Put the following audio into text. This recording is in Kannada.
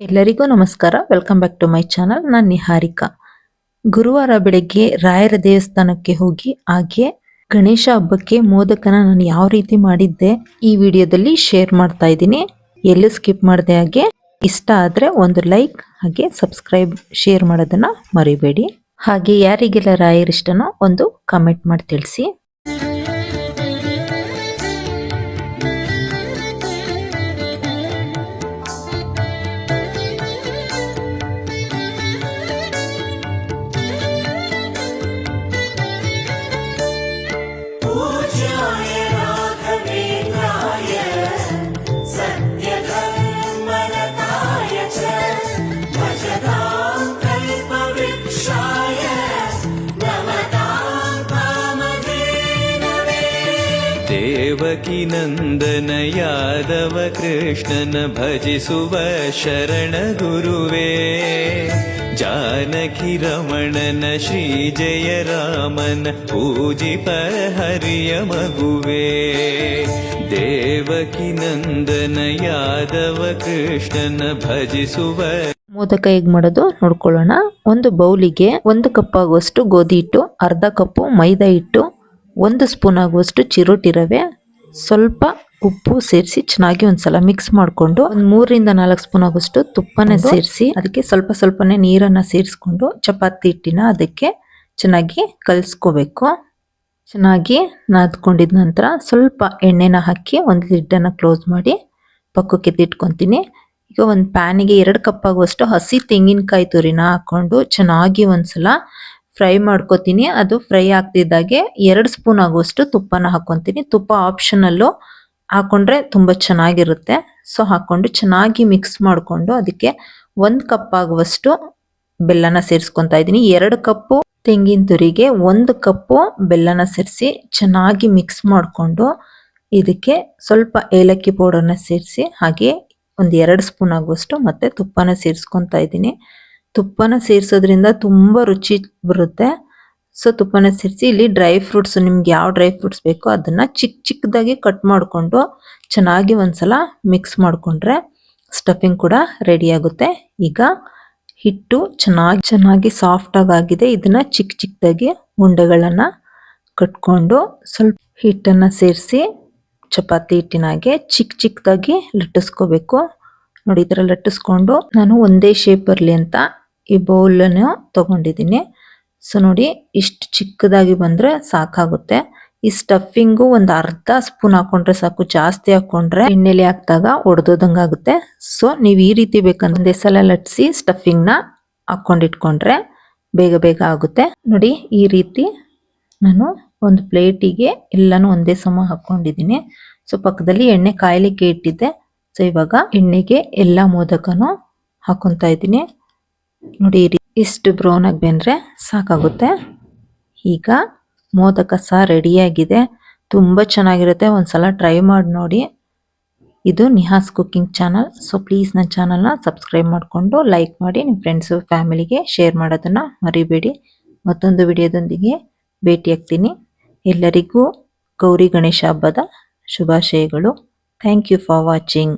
ಎಲ್ಲರಿಗೂ ನಮಸ್ಕಾರ. Welcome back to my channel ನಾನು ನಿಹಾರಿಕಾ. ಗುರುವಾರ ಬೆಳಗ್ಗೆ ರಾಯರ ದೇವಸ್ಥಾನಕ್ಕೆ ಹೋಗಿ ಹಾಗೆ ಗಣೇಶ ಹಬ್ಬಕ್ಕೆ ಮೋದಕನ ನಾನು ಯಾವ ರೀತಿ ಮಾಡಿದ್ದೆ ಈ ವಿಡಿಯೋದಲ್ಲಿ ಶೇರ್ ಮಾಡ್ತಾ ಇದ್ದೀನಿ. ಎಲ್ಲೂ ಸ್ಕಿಪ್ ಮಾಡದೆ ಹಾಗೆ ಇಷ್ಟ ಆದರೆ ಒಂದು ಲೈಕ್ ಹಾಗೆ ಸಬ್ಸ್ಕ್ರೈಬ್ ಶೇರ್ ಮಾಡೋದನ್ನು ಮರಿಬೇಡಿ. ಹಾಗೆ ಯಾರಿಗೆಲ್ಲ ರಾಯರ್ ಇಷ್ಟನೋ ಒಂದು ಕಮೆಂಟ್ ಮಾಡಿ ತಿಳಿಸಿ. Mucho ದೇವಕಿ ನಂದನ ಯಾದವ ಕೃಷ್ಣನ ಭಜಿಸುವ ಶರಣ ಗುರುವೇ. ಜಾನಕಿ ರಮಣನ ಶ್ರೀ ಜಯ ರಾಮನ ಪೂಜಿಪ ಹರಿಯ ಮಗುವೇ. ದೇವಕಿ ನಂದನ ಯಾದವ ಕೃಷ್ಣನ ಭಜಿಸುವ ಮೋದಕ ಹೇಗ್ ಮಾಡೋದು? ನೋಡ್ಕೊಳ್ಳೋಣ. ಒಂದು ಬೌಲಿಗೆ ಒಂದು ಕಪ್ ಆಗುವಷ್ಟು ಗೋಧಿ ಹಿಟ್ಟು, ಅರ್ಧ ಕಪ್ಪು ಮೈದಾ ಹಿಟ್ಟು, ಒಂದು ಸ್ಪೂನ್ ಆಗುವಷ್ಟು ಚಿರೋಟಿ ರವೆ ಸ್ವಲ್ಪ ಉಪ್ಪು ಸೇರಿಸಿ ಚೆನ್ನಾಗಿ ಒಂದ್ಸಲ ಮಿಕ್ಸ್ ಮಾಡಿಕೊಂಡು ಒಂದು ಮೂರರಿಂದ ನಾಲ್ಕು ಸ್ಪೂನ್ ಆಗೋಷ್ಟು ತುಪ್ಪನೇ ಸೇರಿಸಿ ಅದಕ್ಕೆ ಸ್ವಲ್ಪ ಸ್ವಲ್ಪನೇ ನೀರನ್ನು ಸೇರಿಸ್ಕೊಂಡು ಚಪಾತಿ ಹಿಟ್ಟಿನ ಅದಕ್ಕೆ ಚೆನ್ನಾಗಿ ಕಲಿಸ್ಕೋಬೇಕು. ಚೆನ್ನಾಗಿ ನಾದ್ಕೊಂಡಿದ ನಂತರ ಸ್ವಲ್ಪ ಎಣ್ಣೆನ ಹಾಕಿ ಒಂದು ಲಿಡ್ಡನ್ನು ಕ್ಲೋಸ್ ಮಾಡಿ ಪಕ್ಕಕ್ಕೆ ಎತ್ತಿಟ್ಕೊತೀನಿ. ಈಗ ಒಂದು ಪ್ಯಾನಿಗೆ ಎರಡು ಕಪ್ ಆಗುವಷ್ಟು ಹಸಿ ತೆಂಗಿನಕಾಯಿ ತುರಿನ ಹಾಕ್ಕೊಂಡು ಚೆನ್ನಾಗಿ ಒಂದ್ಸಲ ಫ್ರೈ ಮಾಡ್ಕೋತೀನಿ. ಅದು ಫ್ರೈ ಆಗ್ತಿದ್ದಾಗೆ ಎರಡು ಸ್ಪೂನ್ ಆಗುವಷ್ಟು ತುಪ್ಪನ ಹಾಕ್ಕೊತೀನಿ. ತುಪ್ಪ ಆಪ್ಷನಲ್ಲು ಹಾಕೊಂಡ್ರೆ ತುಂಬ ಚೆನ್ನಾಗಿರುತ್ತೆ. ಸೊ ಹಾಕೊಂಡು ಚೆನ್ನಾಗಿ ಮಿಕ್ಸ್ ಮಾಡಿಕೊಂಡು ಅದಕ್ಕೆ ಒಂದು ಕಪ್ ಆಗುವಷ್ಟು ಬೆಲ್ಲನ ಸೇರಿಸ್ಕೊತಾ ಇದ್ದೀನಿ. ಎರಡು ಕಪ್ಪು ತೆಂಗಿನ ತುರಿಗೆ, ಒಂದು ಕಪ್ಪು ಬೆಲ್ಲನ ಸೇರಿಸಿ ಚೆನ್ನಾಗಿ ಮಿಕ್ಸ್ ಮಾಡಿಕೊಂಡು ಇದಕ್ಕೆ ಸ್ವಲ್ಪ ಏಲಕ್ಕಿ ಪೌಡರ್ನ ಸೇರಿಸಿ ಹಾಗೆ ಒಂದು ಎರಡು ಸ್ಪೂನ್ ಆಗುವಷ್ಟು ಮತ್ತು ತುಪ್ಪನ ಸೇರಿಸ್ಕೊತಾ ಇದ್ದೀನಿ. ತುಪ್ಪನ ಸೇರಿಸೋದ್ರಿಂದ ತುಂಬ ರುಚಿ ಬರುತ್ತೆ. ಸೊ ತುಪ್ಪನ ಸೇರಿಸಿ ಇಲ್ಲಿ ಡ್ರೈ ಫ್ರೂಟ್ಸ್ ನಿಮ್ಗೆ ಯಾವ ಡ್ರೈ ಫ್ರೂಟ್ಸ್ ಬೇಕೋ ಅದನ್ನ ಚಿಕ್ಕ ಚಿಕ್ಕದಾಗಿ ಕಟ್ ಮಾಡಿಕೊಂಡು ಚೆನ್ನಾಗಿ ಒಂದ್ಸಲ ಮಿಕ್ಸ್ ಮಾಡಿಕೊಂಡ್ರೆ ಸ್ಟಫಿಂಗ್ ಕೂಡ ರೆಡಿ ಆಗುತ್ತೆ. ಈಗ ಹಿಟ್ಟು ಚೆನ್ನಾಗಿ ಚೆನ್ನಾಗಿ ಸಾಫ್ಟ್ ಆಗಿದೆ ಇದನ್ನ ಚಿಕ್ಕ ಚಿಕ್ಕದಾಗಿ ಉಂಡೆಗಳನ್ನ ಕಟ್ಕೊಂಡು ಸ್ವಲ್ಪ ಹಿಟ್ಟನ್ನ ಸೇರಿಸಿ ಚಪಾತಿ ಹಿಟ್ಟಿನಾಗೆ ಚಿಕ್ಕ ಚಿಕ್ಕದಾಗಿ ಲಟ್ಟಿಸ್ಕೋಬೇಕು. ನೋಡಿ, ಈ ಲಟ್ಟಿಸ್ಕೊಂಡು ನಾನು ಒಂದೇ ಶೇಪ್ ಬರಲಿ ಅಂತ ಈ ಬೌಲನ್ನು ತಗೊಂಡಿದ್ದೀನಿ. ಸೊ ನೋಡಿ, ಇಷ್ಟು ಚಿಕ್ಕದಾಗಿ ಬಂದ್ರೆ ಸಾಕಾಗುತ್ತೆ. ಈ ಸ್ಟಫಿಂಗು ಒಂದು ಅರ್ಧ ಸ್ಪೂನ್ ಹಾಕೊಂಡ್ರೆ ಸಾಕು. ಜಾಸ್ತಿ ಹಾಕೊಂಡ್ರೆ ಎಣ್ಣೆಲಿ ಹಾಕಿದಾಗ ಒಡೆದೋದಂಗೆ ಆಗುತ್ತೆ. ಸೊ ನೀವು ಈ ರೀತಿ ಬೇಕಂದ್ರೆ ಒಂದೇ ಸಲ ಲಟ್ಸಿ ಸ್ಟಫಿಂಗ್ನ ಹಾಕೊಂಡಿಟ್ಕೊಂಡ್ರೆ ಬೇಗ ಬೇಗ ಆಗುತ್ತೆ. ನೋಡಿ, ಈ ರೀತಿ ನಾನು ಒಂದು ಪ್ಲೇಟಿಗೆ ಎಲ್ಲಾನು ಒಂದೇ ಸಮ ಹಾಕ್ಕೊಂಡಿದ್ದೀನಿ ಸೊ ಪಕ್ಕದಲ್ಲಿ ಎಣ್ಣೆ ಕಾಯಲಿಕ್ಕೆ ಇಟ್ಟಿದ್ದೆ. ಸೊ ಇವಾಗ ಎಣ್ಣೆಗೆ ಎಲ್ಲ ಮೋದಕನೂ ಹಾಕೊತಾ ಇದ್ದೀನಿ. ನೋಡಿ ಇಷ್ಟು ಬ್ರೌನ್ ಆಗಿ ಬೆಂದ್ರೆ ಸಾಕಾಗುತ್ತೆ. ಈಗ ಮೋದಕ ಸಹ ರೆಡಿಯಾಗಿದೆ. ತುಂಬ ಚೆನ್ನಾಗಿರುತ್ತೆ. ಒಂದ್ಸಲ ಟ್ರೈ ಮಾಡಿ ನೋಡಿ. ಇದು Nihas cooking channel. So please ನನ್ನ ಚಾನಲ್ನ ಸಬ್ಸ್ಕ್ರೈಬ್ ಮಾಡಿಕೊಂಡು ಲೈಕ್ ಮಾಡಿ. ನಿಮ್ಮ ಫ್ರೆಂಡ್ಸು ಫ್ಯಾಮಿಲಿಗೆ ಶೇರ್ ಮಾಡೋದನ್ನು ಮರಿಬೇಡಿ. ಮತ್ತೊಂದು ವಿಡಿಯೋದೊಂದಿಗೆ ಭೇಟಿಯಾಗ್ತೀನಿ ಎಲ್ಲರಿಗೂ ಗೌರಿ ಗಣೇಶ ಹಬ್ಬದ ಶುಭಾಶಯಗಳು. Thank you for watching